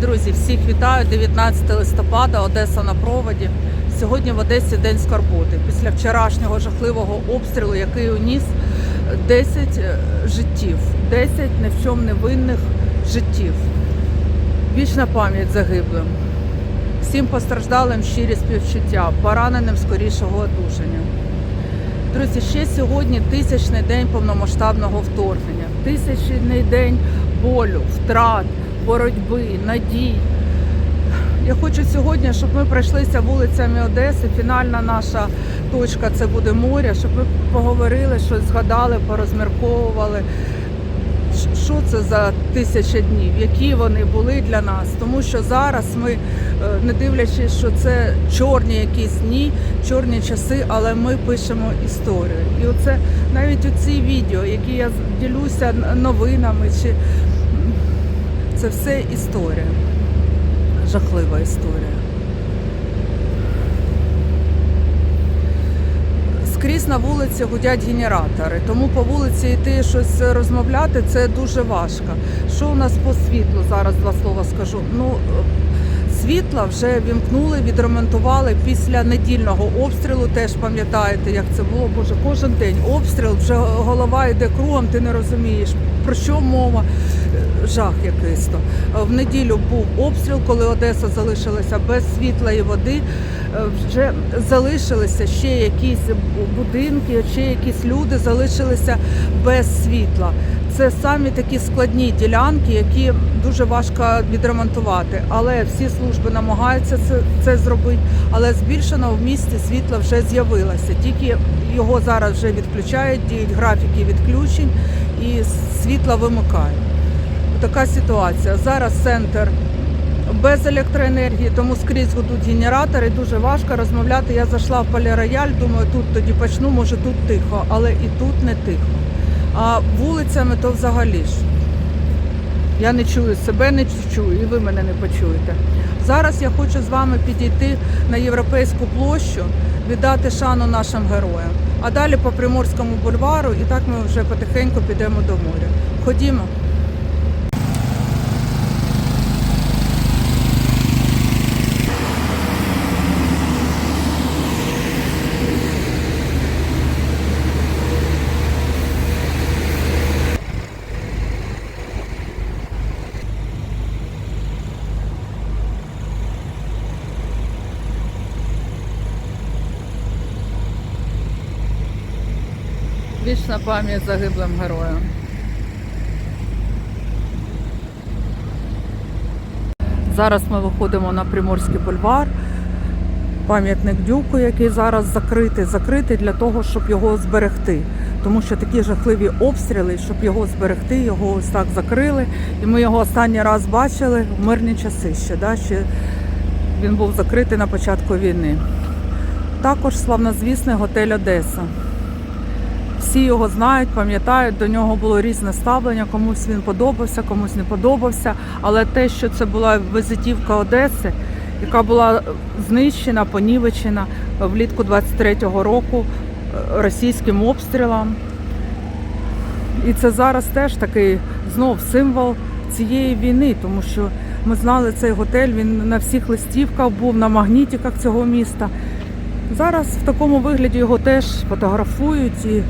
Друзі, всіх вітаю. 19 листопада, Одеса на проводі. Сьогодні в Одесі день скорботи. Після вчорашнього жахливого обстрілу, який уніс 10 життів, 10 ні в чому невинних життів. Вічна пам'ять загиблим. Всім постраждалим щирі співчуття, пораненим скорішого одужання. Друзі, ще сьогодні тисячний день повномасштабного вторгнення, тисячний день болю, втрат, боротьби, надій. Я хочу сьогодні, щоб ми пройшлися вулицями Одеси. Фінальна наша точка це буде море, щоб ми поговорили, щось згадали, порозмірковували. Що це за тисяча днів, які вони були для нас? Тому що зараз ми, е, не дивлячись, що це чорні якісь дні, чорні часи, але ми пишемо історію. І оце навіть у ці відео, які я ділюся новинами, чи це все історія, жахлива історія. Скрізь на вулиці гудять генератори, тому по вулиці йти щось розмовляти це дуже важко. Що у нас по світлу? Зараз два слова скажу. Ну світла вже вімкнули, відремонтували після недільного обстрілу. Теж пам'ятаєте, як це було. Боже, кожен день обстріл, вже голова йде кругом, ти не розумієш про що мова. Жах якийсь то. В неділю був обстріл, коли Одеса залишилася без світла і води. Е, Вже залишилися ще якісь будинки, ще якісь люди залишилися без світла. Це самі такі складні ділянки, які дуже важко відремонтувати. Але всі служби намагаються це, це зробити. Але збільшено в місті світло вже з'явилося. Тільки його зараз вже відключають, діють графіки відключень і світла вимикають. Така ситуація. Зараз центр без електроенергії, тому скрізь гудуть генератори. Дуже важко розмовляти. Я зайшла в полірояль, думаю, тут тоді почну, може тут тихо, але і тут не тихо. А вулицями то взагалі ж. Я не чую себе, не чую, і ви мене не почуєте. Зараз я хочу з вами підійти на європейську площу, віддати шану нашим героям. А далі по Приморському бульвару, і так ми вже потихеньку підемо до моря. Ходімо. Вічна пам'ять загиблим героям. Зараз ми виходимо на Приморський бульвар. Пам'ятник дюку, який зараз закритий, закритий для того, щоб його зберегти. Тому що такі жахливі обстріли, щоб його зберегти, його ось так закрили. І ми його останній раз бачили в мирні часи ще. Да? ще він був закритий на початку війни. Також славнозвісний готель Одеса. Всі його знають, пам'ятають, до нього було різне ставлення, комусь він подобався, комусь не подобався. Але те, що це була визитівка Одеси, яка була знищена, понівечена влітку 23-го року е, російським обстрілом. І це зараз теж такий знов символ цієї війни, тому що ми знали цей готель, він на всіх листівках був, на магнітиках цього міста. Зараз в такому вигляді його теж фотографують і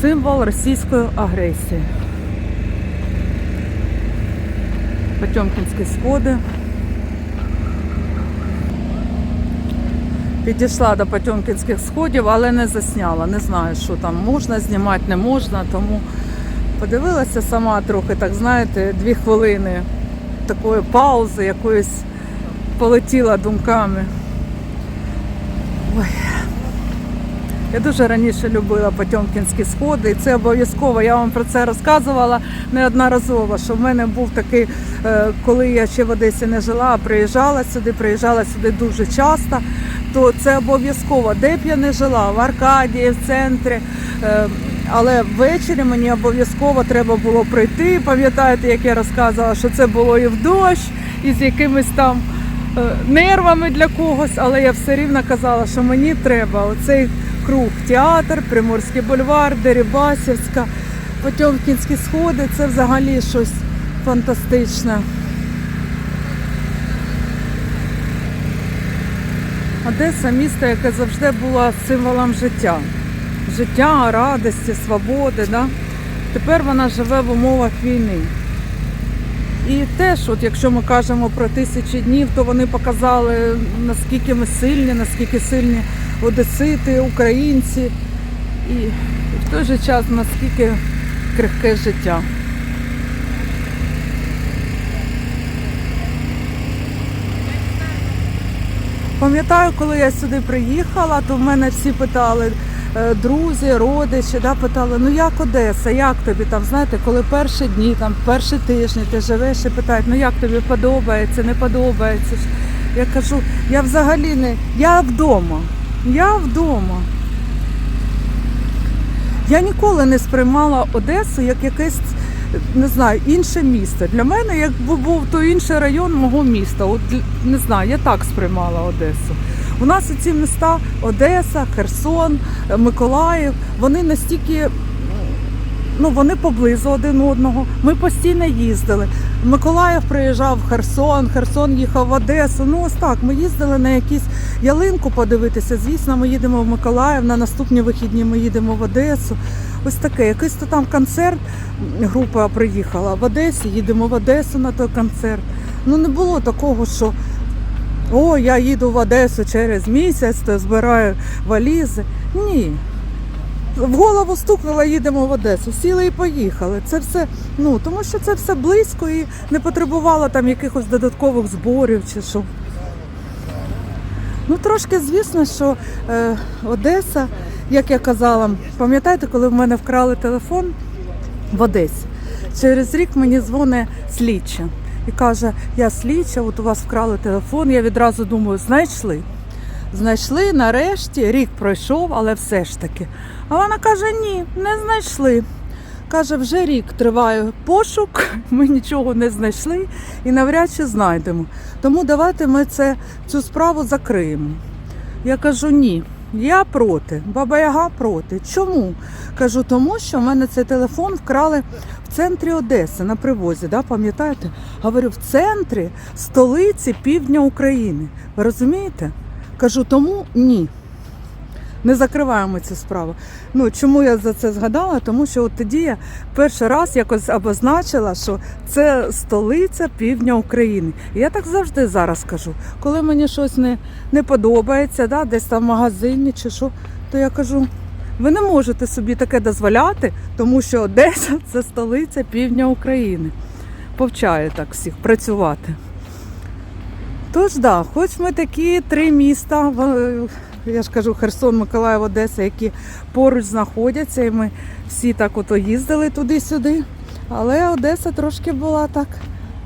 символ російської агресії. Потьомкінські сходи. Підійшла до Потьомкінських сходів, але не засняла. Не знаю, що там можна знімати, не можна, тому подивилася сама трохи, так знаєте, дві хвилини такої паузи, якоїсь полетіла думками. Ой. Я дуже раніше любила Потьомкінські сходи, і це обов'язково. Я вам про це розказувала неодноразово. Що в мене був такий, е, коли я ще в Одесі не жила, а приїжджала сюди, приїжджала сюди дуже часто, то це обов'язково. Де б я не жила, в Аркадії, в центрі. е, Але ввечері мені обов'язково треба було прийти. Пам'ятаєте, як я розказувала, що це було і в дощ, і з якимись там е, нервами для когось, але я все рівно казала, що мені треба оцей круг. Театр, Приморський бульвар, Дерибасівська, Потьомкінські сходи це взагалі щось фантастичне. Одеса місто, яке завжди було символом життя. Життя, радості, свободи. Да? Тепер вона живе в умовах війни. І теж, от якщо ми кажемо про тисячі днів, то вони показали, наскільки ми сильні, наскільки сильні одесити, українці, і в той же час наскільки крихке життя. Пам'ятаю, коли я сюди приїхала, то в мене всі питали, е, друзі, родичі, да, питали, ну як Одеса, як тобі там, знаєте, коли перші дні, там, перші тижні ти живеш і питають, ну як тобі подобається, не подобається. Я кажу, я взагалі не, я вдома, я вдома. Я ніколи не сприймала Одесу як якесь, не знаю, інше місто. Для мене якби був то інший район мого міста. От не знаю, я так сприймала Одесу. У нас ці міста Одеса, Херсон, е, Миколаїв, вони настільки. Ну, вони поблизу один одного. Ми постійно їздили. Миколаїв приїжджав в Херсон, Херсон їхав в Одесу. Ну ось так. Ми їздили на якісь ялинку подивитися. Звісно, ми їдемо в Миколаїв. На наступні вихідні ми їдемо в Одесу. Ось таке. Якийсь то там концерт. Група приїхала в Одесі, їдемо в Одесу на той концерт. Ну не було такого, що о, я їду в Одесу через місяць, то збираю валізи. Ні. В голову стукнула, їдемо в Одесу. Сіли і поїхали. Це все, ну тому що це все близько і не потребувало там якихось додаткових зборів чи що. Ну, трошки, звісно, що е, Одеса, як я казала, пам'ятаєте, коли в мене вкрали телефон в Одесі? Через рік мені дзвонить слідча і каже: Я слідча, от у вас вкрали телефон. Я відразу думаю, знайшли. Знайшли нарешті, рік пройшов, але все ж таки. А вона каже: ні, не знайшли. Каже, вже рік триває пошук, ми нічого не знайшли і навряд чи знайдемо. Тому давайте ми це, цю справу закриємо. Я кажу, ні, я проти. Баба Яга проти. Чому? Кажу, тому що в мене цей телефон вкрали в центрі Одеси на привозі. Да, пам'ятаєте? Говорю, в центрі столиці півдня України. Ви розумієте? Кажу, тому ні. Не закриваємо цю справу. Ну чому я за це згадала? Тому що от тоді я перший раз якось обозначила, що це столиця півдня України. І я так завжди зараз кажу. Коли мені щось не, не подобається, да, десь там в магазині чи що, то я кажу. Ви не можете собі таке дозволяти, тому що Одеса це столиця півдня України. Повчаю так всіх працювати. Тож да, хоч ми такі три міста, я ж кажу, Херсон, Миколаїв, Одеса, які поруч знаходяться, і ми всі так ото їздили туди-сюди. Але Одеса трошки була так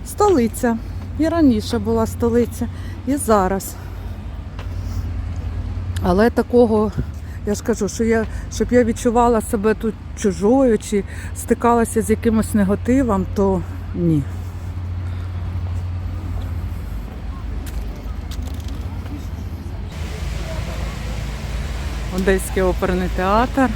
столиця. І раніше була столиця, і зараз. Але такого, я ж кажу, що я, щоб я відчувала себе тут чужою чи стикалася з якимось негативом, то ні. Одеський оперний театр.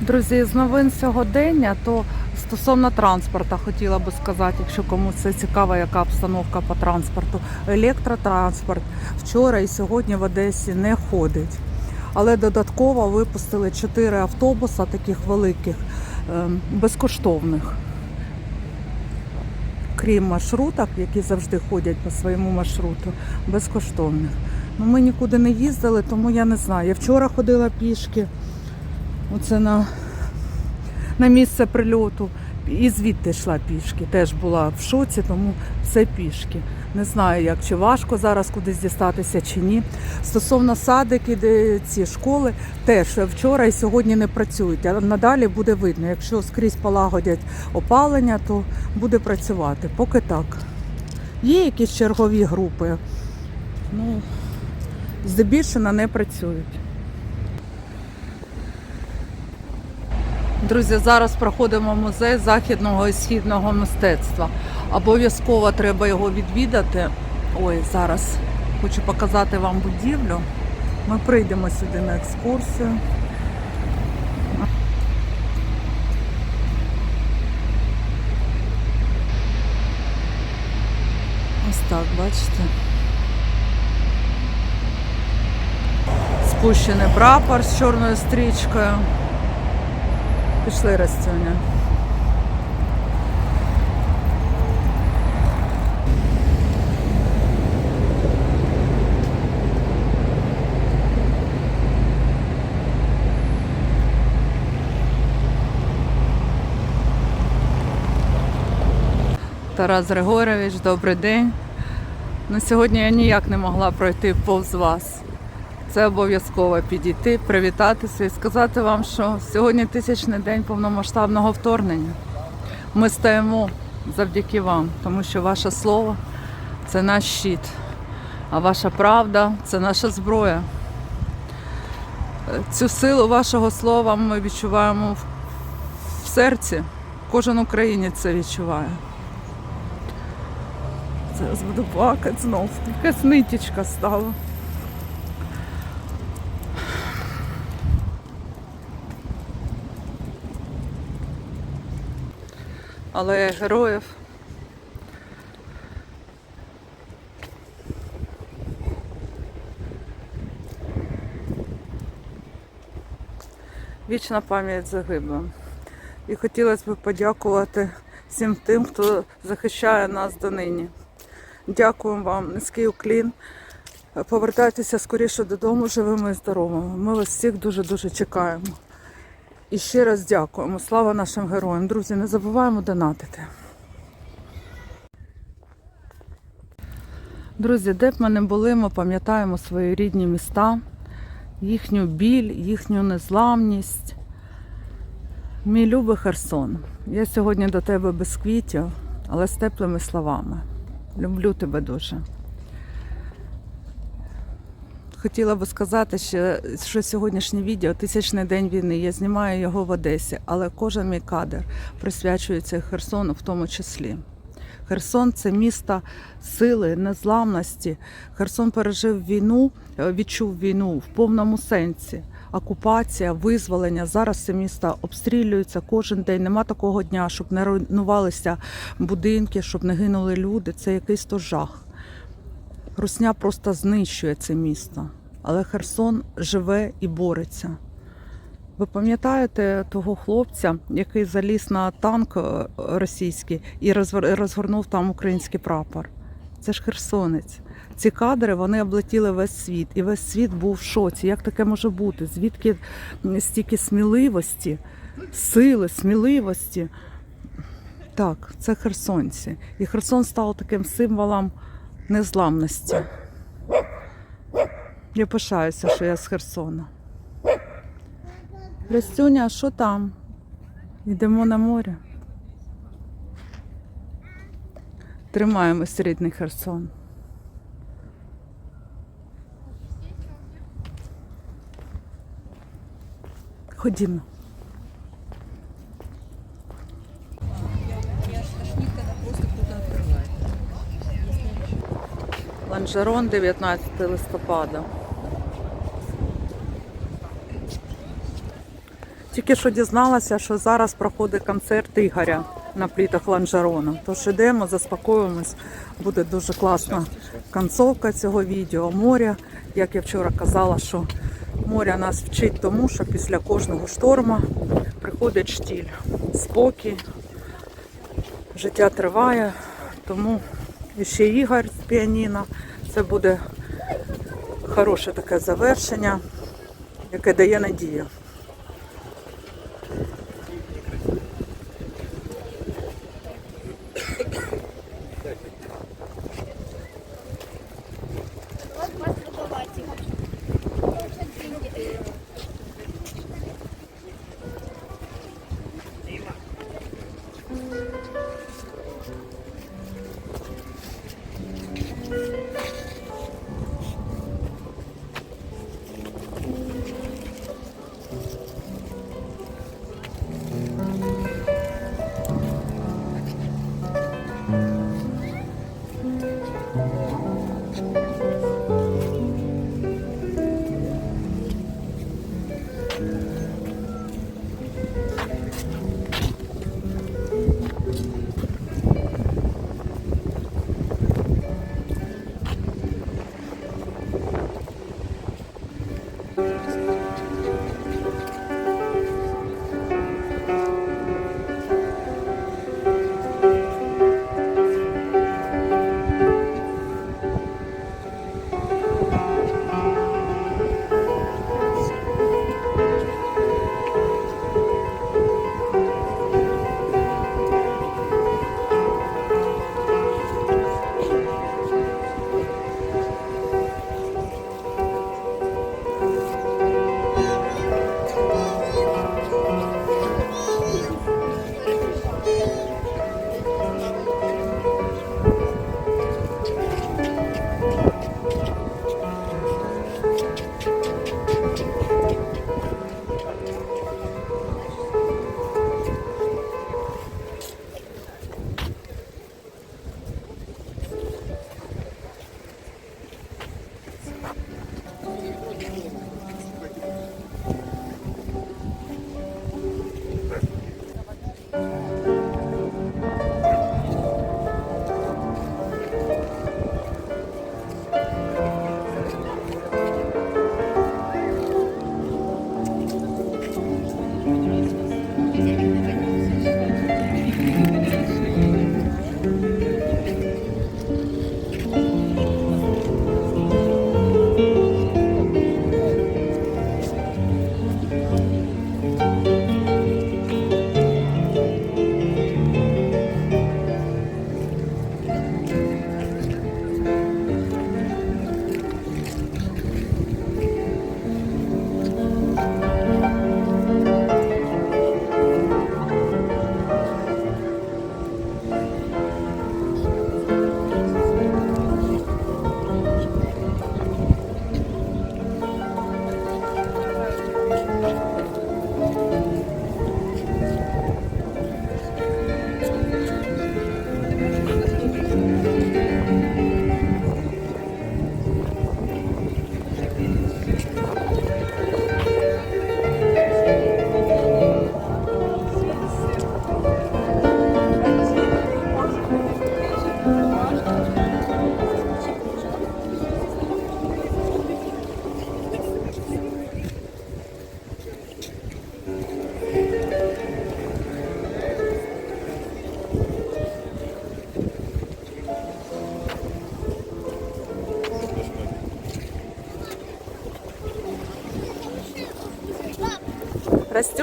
Друзі, з новин сьогодення, то стосовно транспорту хотіла би сказати, якщо комусь це цікаво, яка обстановка по транспорту. Електротранспорт вчора і сьогодні в Одесі не ходить. Але додатково випустили 4 автобуса таких великих, ем, безкоштовних крім маршруток, які завжди ходять по своєму маршруту, безкоштовних. Ну, ми нікуди не їздили, тому я не знаю. Я вчора ходила пішки, оце на, на місце прильоту, і звідти йшла пішки. Теж була в шоці, тому все пішки. Не знаю, як чи важко зараз кудись дістатися чи ні. Стосовно садики, де ці школи, теж вчора і сьогодні не працюють. А надалі буде видно. Якщо скрізь полагодять опалення, то буде працювати. Поки так. Є якісь чергові групи, ну, здебільшого не працюють. Друзі, зараз проходимо музей західного і східного мистецтва. Обов'язково треба його відвідати. Ой, зараз хочу показати вам будівлю. Ми прийдемо сюди на екскурсію. Ось так, бачите. Спущений прапор з чорною стрічкою. Пішли Растюня. Тарас Григорович, добрий день. Ну, сьогодні я ніяк не могла пройти повз вас. Це обов'язково підійти, привітатися і сказати вам, що сьогодні тисячний день повномасштабного вторгнення. Ми стоїмо завдяки вам, тому що ваше слово це наш щит, а ваша правда це наша зброя. Цю силу вашого слова ми відчуваємо в серці. Кожен українець це відчуває. Зараз буду плакати знов. Якась нитічка стала. Але героїв. Вічна пам'ять загиблим. І хотілося б подякувати всім тим, хто захищає нас донині. Дякуємо вам, низький уклін. Повертайтеся скоріше додому живими і здоровими. Ми вас всіх дуже-дуже чекаємо. І ще раз дякуємо. Слава нашим героям. Друзі, не забуваємо донатити. Друзі, де б ми не були, ми пам'ятаємо свої рідні міста, їхню біль, їхню незламність. Мій любий Херсон, я сьогодні до тебе без квітів, але з теплими словами. Люблю тебе дуже. Хотіла би сказати, що, що сьогоднішнє відео тисячний день війни. Я знімаю його в Одесі, але кожен мій кадр присвячується Херсону в тому числі. Херсон це місто сили, незламності. Херсон пережив війну, е, відчув війну в повному сенсі. Окупація, визволення. Зараз це місто обстрілюється кожен день. Нема такого дня, щоб не руйнувалися будинки, щоб не гинули люди. Це якийсь то жах. Русня просто знищує це місто, але Херсон живе і бореться. Ви пам'ятаєте того хлопця, який заліз на танк е, російський і розгорнув там український прапор? Це ж херсонець. Ці кадри вони облетіли весь світ, і весь світ був в шоці. Як таке може бути? Звідки стільки сміливості, сили, сміливості? Так, це херсонці. І Херсон став таким символом незламності. Я пишаюся, що я з Херсона. Растюня, що там? Йдемо на море. Тримаємось рідний Херсон. Ходімо. Ланжерон 19 листопада. Тільки що дізналася, що зараз проходить концерт Ігоря на плітах Ланжерона. Тож ідемо, заспокоїмось. Буде дуже класна концовка цього відео. Море, як я вчора казала, що море нас вчить тому, що після кожного шторму приходить штіль, спокій, життя триває, тому і ще Ігор з піаніно. Це буде хороше таке завершення, яке дає надію.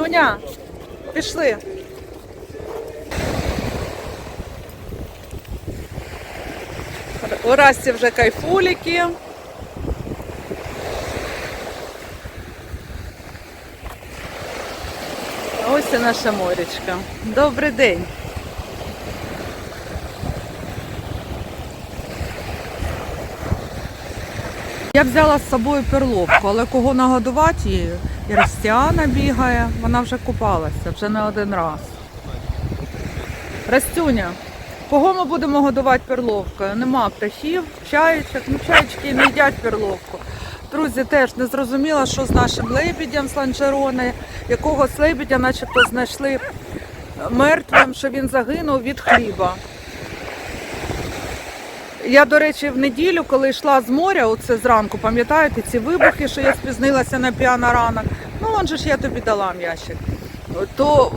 Растюня, пішли. У Расті вже кайфуліки. Ось і наша морічка. Добрий день. Я взяла з собою перловку, але кого нагодувати її? І Ростіана бігає, вона вже купалася, вже не один раз. Растюня, кого ми будемо годувати перловкою? Нема птахів, чаєчок, ну чаєчки не їдять перловку. Друзі, теж не зрозуміла, що з нашим лебідям з ланжерони, якогось лебідя начебто знайшли мертвим, що він загинув від хліба. Я, до речі, в неділю, коли йшла з моря, оце зранку, пам'ятаєте, ці вибухи, що я спізнилася на піано ранок, ну он же ж я тобі дала м'ячик. То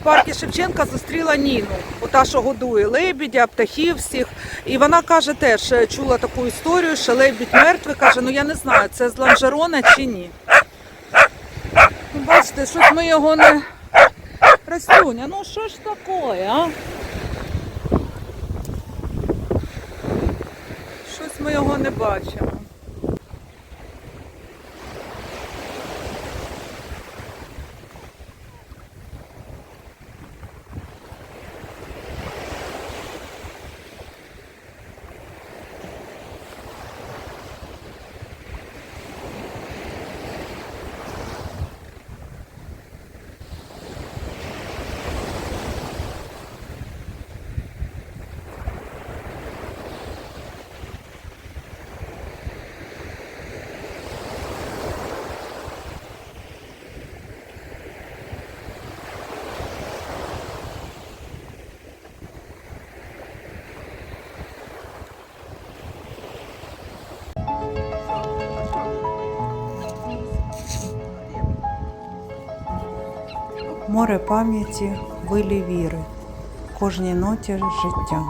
в парку Шевченка зустріла Ніну, ота, що годує лебідя, птахів всіх. І вона каже, теж е, чула таку історію, що лебідь мертвий, каже, ну я не знаю, це з ланжерона чи ні. Ну, Бачите, щось ми його не. Растюня, ну що ж таке, а? Щось його не бачимо. Море пам'яті, хвилі віри, кожній ноті життя.